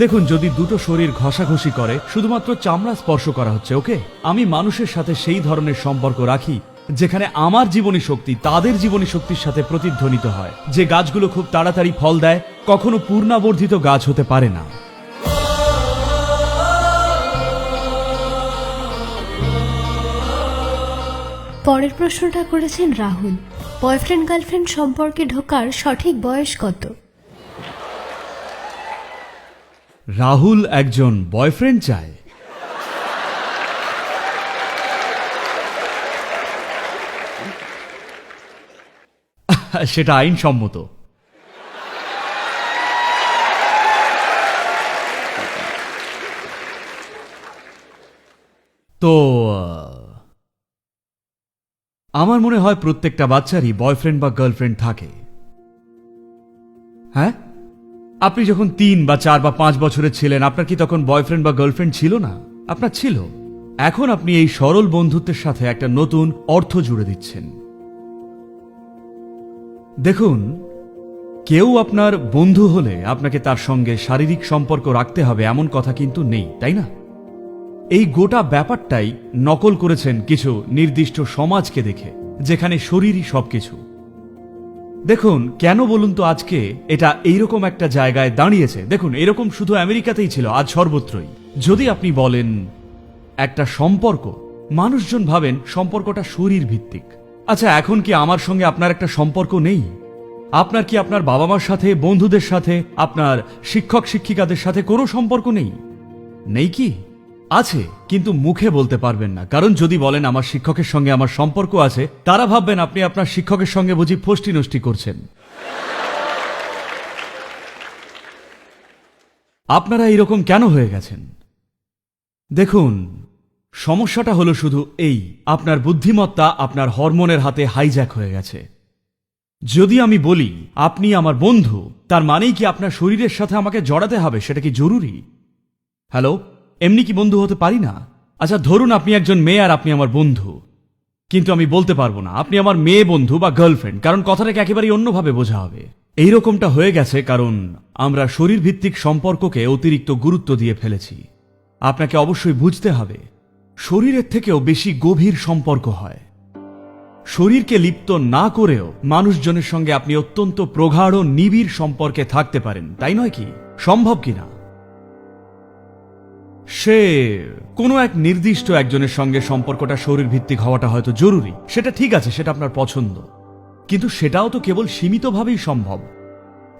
দেখুন, যদি দুটো শরীর ঘষাঘষি করে, শুধুমাত্র চামড়া স্পর্শ করা হচ্ছে, ওকে? আমি মানুষের সাথে সেই ধরনের সম্পর্ক রাখি, যেখানে আমার জীবনী শক্তি তাদের জীবনী শক্তির সাথে প্রতিধ্বনিত হয়। যে গাছগুলো খুব তাড়াতাড়ি ফল দেয়, কখনো পূর্ণাবর্ধিত গাছ হতে পারে না। পরের প্রশ্নটা করেছেন রাহুল। বয়ফ্রেন্ড গার্লফ্রেন্ড সম্পর্কে ঢোকার সঠিক বয়স কত? রাহুল একজন বয়ফ্রেন্ড চায়। সেটা আইনসম্মত। তো আমার মনে হয় প্রত্যেকটা বাচ্চারই বয়ফ্রেন্ড বা গার্লফ্রেন্ড থাকে। হ্যাঁ? আপনি যখন তিন বা চার বা পাঁচ বছরের ছিলেন, আপনার কি তখন বয়ফ্রেন্ড বা গার্লফ্রেন্ড ছিল না? আপনার ছিল। এখন আপনি এই সরল বন্ধুত্বের সাথে একটা নতুন অর্থ জুড়ে দিচ্ছেন। দেখুন, কেউ আপনার বন্ধু হলে আপনাকে তার সঙ্গে শারীরিক সম্পর্ক রাখতে হবে এমন কথা কিন্তু নেই, তাই না? এই গোটা ব্যাপারটাই নকল করেছেন কিছু নির্দিষ্ট সমাজকে দেখে, যেখানে শরীরই সবকিছু। দেখুন, কেন বলুন তো আজকে এটা এইরকম একটা জায়গায় দাঁড়িয়েছে? দেখুন, এরকম শুধু আমেরিকাতেই ছিল, আজ সর্বত্রই। যদি আপনি বলেন একটা সম্পর্ক, মানুষজন ভাবেন সম্পর্কটা শরীর ভিত্তিক। আচ্ছা এখন কি আমার সঙ্গে আপনার একটা সম্পর্ক নেই? আপনার কি আপনার বাবা মার সাথে, বন্ধুদের সাথে, আপনার শিক্ষক শিক্ষিকাদের সাথে কোনো সম্পর্ক নেই? নেই কি? আছে, কিন্তু মুখে বলতে পারবেন না। কারণ যদি বলেন আমার শিক্ষকের সঙ্গে আমার সম্পর্ক আছে, তারা ভাববেন আপনি আপনার শিক্ষকের সঙ্গে বুঝি ফষ্টি নষ্টি করছেন। আপনারা এরকম কেন হয়ে গেছেন? দেখুন, সমস্যাটা হলো শুধু এই, আপনার বুদ্ধিমত্তা আপনার হরমোনের হাতে হাইজ্যাক হয়ে গেছে। যদি আমি বলি, আপনি আমার বন্ধু, তার মানেই কি আপনার শরীরের সাথে আমাকে জড়াতে হবে, সেটা কি জরুরি? হ্যালো? এমনি কি বন্ধু হতে পারি না? আচ্ছা ধরুন আপনি একজন মেয়ে আর আপনি আমার বন্ধু। কিন্তু আমি বলতে পারব না, আপনি আমার মেয়ে বন্ধু বা গার্লফ্রেন্ড কারণ কথাটাকে একেবারেই অন্যভাবে বোঝা হবে। এইরকমটা হয়ে গেছে কারণ আমরা শরীর ভিত্তিক সম্পর্ককে অতিরিক্ত গুরুত্ব দিয়ে ফেলেছি। আপনাকে অবশ্যই বুঝতে হবে, শরীরের থেকেও বেশি গভীর সম্পর্ক হয়। শরীরকে লিপ্ত না করেও মানুষজনের সঙ্গে আপনি অত্যন্ত প্রগাঢ়, নিবিড় সম্পর্কে থাকতে পারেন, তাই নয় কি? সম্ভব কিনা? সে কোনো এক নির্দিষ্ট একজনের সঙ্গে সম্পর্কটা শরীর ভিত্তিক হওয়াটা হয়তো জরুরি। সেটা ঠিক আছে, সেটা আপনার পছন্দ। কিন্তু সেটাও তো কেবল সীমিতভাবেই সম্ভব।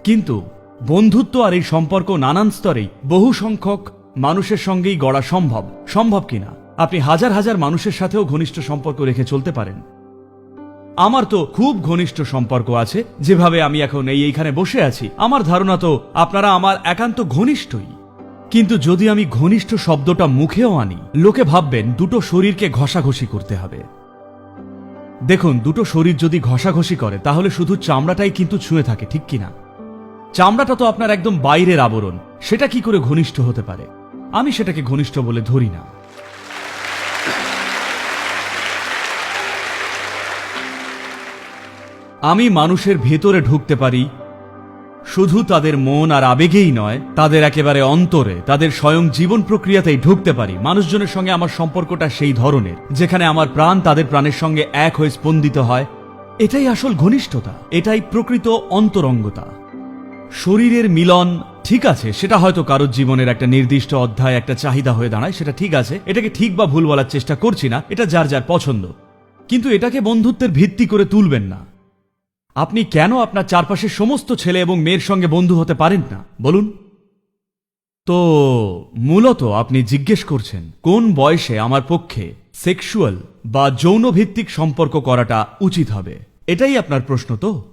কিন্তু বন্ধুত্ব আর এই সম্পর্ক নানান স্তরেই বহু সংখ্যক মানুষের সঙ্গেই গড়া সম্ভব। সম্ভব কিনা? আপনি হাজার হাজার মানুষের সাথেও ঘনিষ্ঠ সম্পর্ক রেখে চলতে পারেন। আমার তো খুব ঘনিষ্ঠ সম্পর্ক আছে, যেভাবে আমি এখন এই এইখানে বসে আছি। আমার ধারণা তো আপনারা আমার একান্ত ঘনিষ্ঠই। কিন্তু যদি আমি ঘনিষ্ঠ শব্দটা মুখেও আনি, লোকে ভাববেন দুটো শরীরকে ঘষাঘষি করতে হবে। দেখুন, দুটো শরীর যদি ঘষাঘষি করে, তাহলে শুধু চামড়াটাই কিন্তু ছুঁয়ে থাকে, ঠিক কিনা? চামড়াটা তো আপনার একদম বাইরের আবরণ, সেটা কি করে ঘনিষ্ঠ হতে পারে? আমি সেটাকে ঘনিষ্ঠ বলে ধরি না। আমি মানুষের ভেতরে ঢুকতে পারি শুধু তাদের মন আর আবেগেই নয়, তাদের একেবারে অন্তরে, তাদের স্বয়ং জীবন প্রক্রিয়াতেই ঢুকতে পারি। মানুষজনের সঙ্গে আমার সম্পর্কটা সেই ধরনের, যেখানে আমার প্রাণ তাদের প্রাণের সঙ্গে এক হয়ে স্পন্দিত হয়। এটাই আসল ঘনিষ্ঠতা, এটাই প্রকৃত অন্তরঙ্গতা। শরীরের মিলন ঠিক আছে, সেটা হয়তো কারোর জীবনের একটা নির্দিষ্ট অধ্যায় একটা চাহিদা হয়ে দাঁড়ায়, সেটা ঠিক আছে, এটাকে ঠিক বা ভুল বলার চেষ্টা করছি না, এটা যার যার পছন্দ। কিন্তু এটাকে বন্ধুত্বের ভিত্তি করে তুলবেন না। আপনি কেন আপনার চারপাশের সমস্ত ছেলে এবং মেয়ের সঙ্গে বন্ধু হতে পারেন না? বলুন। তো, মূলত আপনি জিজ্ঞেস করছেন, কোন বয়সে আমার পক্ষে সেক্সুয়াল বা যৌনভিত্তিক সম্পর্ক করাটা উচিত হবে? এটাই আপনার প্রশ্ন তো?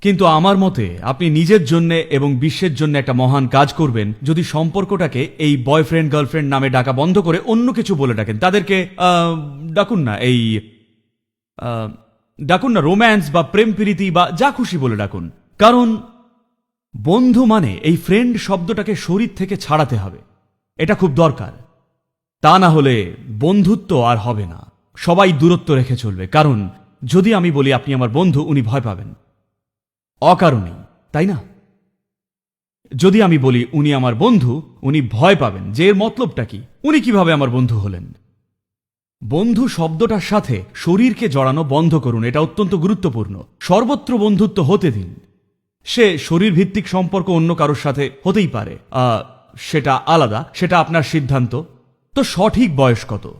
কিন্তু আমার মতে, আপনি নিজের জন্য এবং বিশ্বের জন্য একটা মহান কাজ করবেন যদি সম্পর্কটাকে এই বয়ফ্রেন্ড, গার্লফ্রেন্ড নামে ডাকা বন্ধ করে অন্য কিছু বলে ডাকেন। তাদেরকে ডাকুন না, এই ডাকুন না রোম্যান্স বা প্রেম প্রীতি বা যা খুশি বলে ডাকুন। কারণ বন্ধু মানে এই ফ্রেন্ড শব্দটাকে শরীর থেকে ছাড়াতে হবে। এটা খুব দরকার। তা না হলে বন্ধুত্ব আর হবে না। সবাই দূরত্ব রেখে চলবে। কারণ যদি আমি বলি, আপনি আমার বন্ধু, উনি ভয় পাবেন। অকারণেই, তাই না? যদি আমি বলি, উনি আমার বন্ধু, উনি ভয় পাবেন। যে এর মতলবটা কি? উনি কীভাবে আমার বন্ধু হলেন? বন্ধু শব্দটার সাথে শরীরকে জড়ানো বন্ধ করুন, এটা অত্যন্ত গুরুত্বপূর্ণ। সর্বত্র বন্ধুত্ব হতে দিন। সে শরীর ভিত্তিক সম্পর্ক অন্য কারোর সাথে হতেই পারে। সেটা আলাদা, সেটা আপনার সিদ্ধান্ত। তো সঠিক বয়স কত?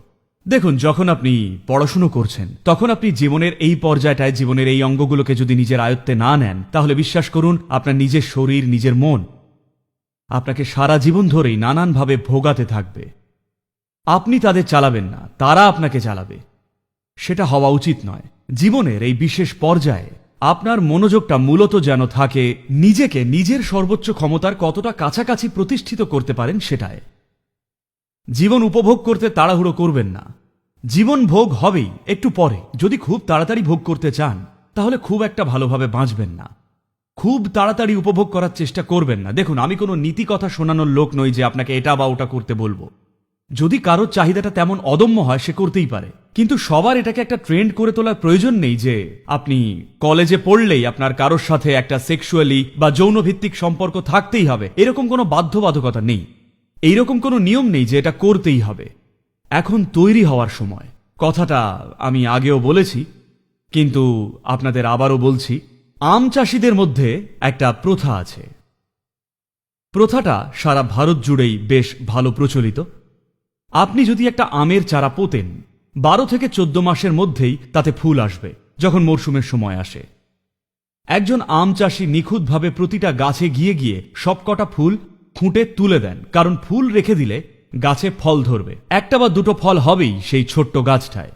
দেখুন, যখন আপনি পড়াশুনো করছেন, তখন আপনি জীবনের এই পর্যায়টায়, জীবনের এই অঙ্গগুলোকে যদি নিজের আয়ত্তে না নেন, তাহলে বিশ্বাস করুন, আপনার নিজের শরীর, নিজের মন আপনাকে সারা জীবন ধরেই নানানভাবে ভোগাতে থাকবে। আপনি তাদের চালাবেন না, তারা আপনাকে চালাবে। সেটা হওয়া উচিত নয়। জীবনের এই বিশেষ পর্যায়ে আপনার মনোযোগটা মূলত যেন থাকে নিজেকে নিজের সর্বোচ্চ ক্ষমতার কতটা কাছাকাছি প্রতিষ্ঠিত করতে পারেন সেটায়। জীবন উপভোগ করতে তাড়াহুড়ো করবেন না। জীবন ভোগ হবেই, একটু পরে। যদি খুব তাড়াতাড়ি ভোগ করতে চান, তাহলে খুব একটা ভালোভাবে বাঁচবেন না। খুব তাড়াতাড়ি উপভোগ করার চেষ্টা করবেন না। দেখুন, আমি কোনো নীতি কথা শোনানোর লোক নই যে আপনাকে এটা বা ওটা করতে বলব। যদি কারোর চাহিদাটা তেমন অদম্য হয়, সে করতেই পারে। কিন্তু সবার এটাকে একটা ট্রেন্ড করে তোলার প্রয়োজন নেই যে, আপনি কলেজে পড়লেই আপনার কারোর সাথে একটা সেক্সুয়ালি বা যৌনভিত্তিক সম্পর্ক থাকতেই হবে। এরকম কোনো বাধ্যবাধকতা নেই। এইরকম কোনো নিয়ম নেই যে, এটা করতেই হবে। এখন তৈরি হওয়ার সময়। কথাটা আমি আগেও বলেছি, কিন্তু আপনাদের আবারও বলছি, আম চাষিদের মধ্যে একটা প্রথা আছে। প্রথাটা সারা ভারত জুড়েই বেশ ভালো প্রচলিত। আপনি যদি একটা আমের চারা পোতেন, বারো থেকে চোদ্দ মাসের মধ্যেই তাতে ফুল আসবে, যখন মরশুমের সময় আসে। একজন আম চাষি নিখুঁতভাবে প্রতিটা গাছে গিয়ে গিয়ে সবকটা ফুল খুঁটে তুলে দেন, কারণ ফুল রেখে দিলে গাছে ফল ধরবে। একটা বা দুটো ফল হবেই সেই ছোট্ট গাছটায়।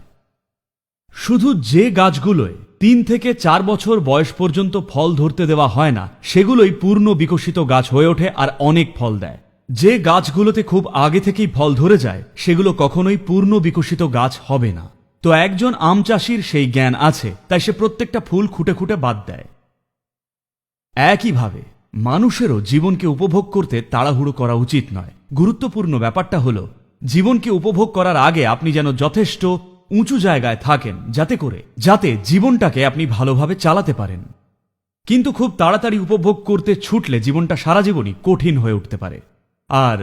শুধু যে গাছগুলোয় তিন থেকে চার বছর বয়স পর্যন্ত ফল ধরতে দেওয়া হয় না, সেগুলোই পূর্ণ বিকশিত গাছ হয়ে ওঠে আর অনেক ফল দেয়। যে গাছগুলোতে খুব আগে থেকেই ফল ধরে যায়, সেগুলো কখনোই পূর্ণ বিকশিত গাছ হবে না। তো একজন আম চাষির সেই জ্ঞান আছে, তাই সে প্রত্যেকটা ফুল খুঁটে খুঁটে বাদ দেয়। একইভাবে, মানুষেরও জীবনকে উপভোগ করতে তাড়াহুড়ো করা উচিত নয়। গুরুত্বপূর্ণ ব্যাপারটা হলো, জীবনকে উপভোগ করার আগে আপনি যেন যথেষ্ট উঁচু জায়গায় থাকেন, যাতে করে, যাতে জীবনটাকে আপনি ভালোভাবে চালাতে পারেন। কিন্তু খুব তাড়াতাড়ি উপভোগ করতে ছুটলে জীবনটা সারা জীবনই কঠিন হয়ে উঠতে পারে। আর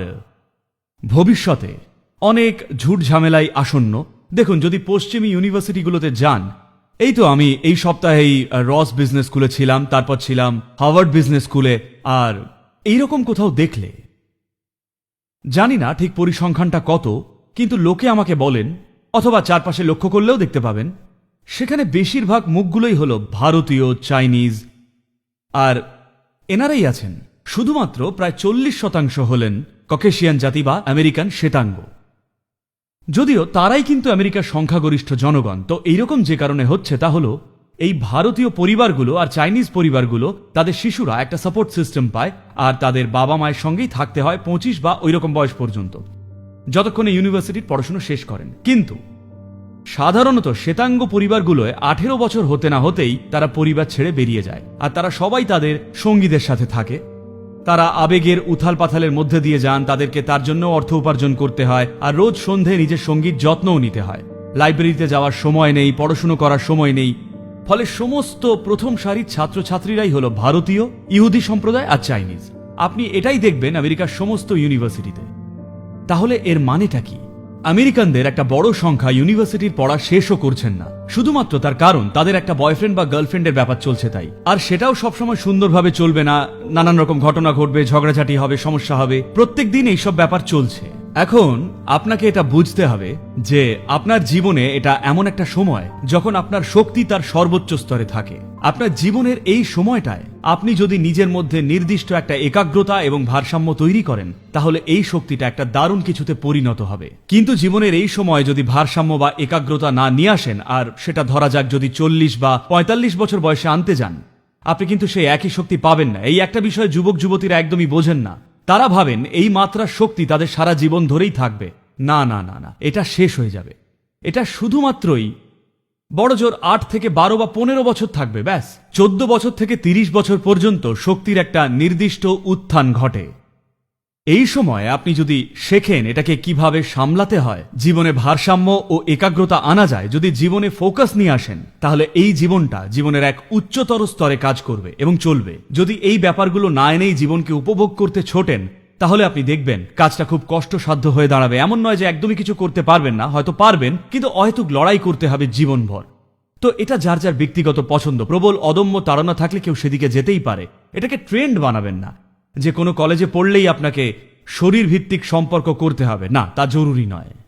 ভবিষ্যতে অনেক ঝুট ঝামেলাই আসন্ন। দেখুন, যদি পশ্চিমী ইউনিভার্সিটিগুলোতে যান, এই তো আমি এই সপ্তাহেই রস বিজনেস স্কুলে ছিলাম, তারপর ছিলাম হার্ভার্ড বিজনেস স্কুলে, আর এইরকম কোথাও দেখলে। জানি না ঠিক পরিসংখ্যানটা কত, কিন্তু লোকে আমাকে বলেন, অথবা চারপাশে লক্ষ্য করলেও দেখতে পাবেন, সেখানে বেশিরভাগ মুখগুলোই হলো ভারতীয়, চাইনিজ, আর এনারাই আছেন। শুধুমাত্র প্রায় চল্লিশ শতাংশ হলেন ককেশিয়ান জাতি বা আমেরিকান শ্বেতাঙ্গ। যদিও তারাই কিন্তু আমেরিকার সংখ্যাগরিষ্ঠ জনগণ, তো এইরকম যে কারণে হচ্ছে তা হলো, এই ভারতীয় পরিবারগুলো আর চাইনিজ পরিবারগুলো, তাদের শিশুরা একটা সাপোর্ট সিস্টেম পায় আর তাদের বাবা মায়ের সঙ্গেই থাকতে হয় পঁচিশ বা ওইরকম বয়স পর্যন্ত, যতক্ষণে ইউনিভার্সিটির পড়াশোনা শেষ করেন। কিন্তু সাধারণত শ্বেতাঙ্গ পরিবারগুলোয় আঠেরো বছর হতে না হতেই তারা পরিবার ছেড়ে বেরিয়ে যায়, আর তারা সবাই তাদের সঙ্গীদের সাথে থাকে। তারা আবেগের উথাল পাথালের মধ্যে দিয়ে যান, তাদেরকে তার জন্য অর্থ উপার্জন করতে হয়, আর রোজ সন্ধে নিজের সংগীত যত্নও নিতে হয়। লাইব্রেরিতে যাওয়ার সময় নেই, পড়াশুনো করার সময় নেই, ফলে সমস্ত প্রথম সারির ছাত্রছাত্রীরাই হল ভারতীয়, ইহুদি সম্প্রদায় আর চাইনিজ। আপনি এটাই দেখবেন আমেরিকার সমস্ত ইউনিভার্সিটিতে। তাহলে এর মানেটা কি? আমেরিকানদের একটা বড় সংখ্যা ইউনিভার্সিটির পড়া শেষও করছেন না। শুধুমাত্র তার কারণ, তাদের একটা বয়ফ্রেন্ড বা গার্লফ্রেন্ডের ব্যাপার চলছে তাই। আর সেটাও সবসময় সুন্দরভাবে চলবে না, নানান রকম ঘটনা ঘটবে, ঝগড়াঝাটি হবে, সমস্যা হবে। প্রত্যেক দিন এইসব ব্যাপার চলছে। এখন আপনাকে এটা বুঝতে হবে যে আপনার জীবনে এটা এমন একটা সময় যখন আপনার শক্তি তার সর্বোচ্চ স্তরে থাকে। আপনার জীবনের এই সময়টায় আপনি যদি নিজের মধ্যে নির্দিষ্ট একটা একাগ্রতা এবং ভারসাম্য তৈরি করেন, তাহলে এই শক্তিটা একটা দারুণ কিছুতে পরিণত হবে। কিন্তু জীবনের এই সময় যদি ভারসাম্য বা একাগ্রতা না নিয়ে আসেন, আর সেটা ধরা যাক যদি চল্লিশ বা পঁয়তাল্লিশ বছর বয়সে আনতে যান, আপনি কিন্তু সেই একই শক্তি পাবেন না। এই একটা বিষয়ে যুবক যুবতীরা একদমই বোঝেন না। তারা ভাবেন এই মাত্রার শক্তি তাদের সারা জীবন ধরেই থাকবে। না না না না, এটা শেষ হয়ে যাবে। এটা শুধুমাত্রই বড় জোর আট থেকে বারো বা পনেরো বছর থাকবে, ব্যাস। চোদ্দ বছর থেকে তিরিশ বছর পর্যন্ত শক্তির একটা নির্দিষ্ট উত্থান ঘটে। এই সময় আপনি যদি শেখেন এটাকে কীভাবে সামলাতে হয়, জীবনে ভারসাম্য ও একাগ্রতা আনা যায়, যদি জীবনে ফোকাস নিয়ে আসেন, তাহলে এই জীবনটা জীবনের এক উচ্চতর স্তরে কাজ করবে এবং চলবে। যদি এই ব্যাপারগুলো না এনেই জীবনকে উপভোগ করতে ছোটেন, তাহলে আপনি দেখবেন কাজটা খুব কষ্টসাধ্য হয়ে দাঁড়াবে। এমন নয় যে একদমই কিছু করতে পারবেন না, হয়তো পারবেন, কিন্তু অহেতুক লড়াই করতে হবে জীবনভর। তো এটা যার যার ব্যক্তিগত পছন্দ, প্রবল, অদম্য তাড়না থাকলে কেউ সেদিকে যেতেই পারে। এটাকে ট্রেন্ড বানাবেন না। যে কোনো কলেজে পড়লেই আপনাকে শরীরভিত্তিক সম্পর্ক করতে হবে। না তা জরুরি নয়।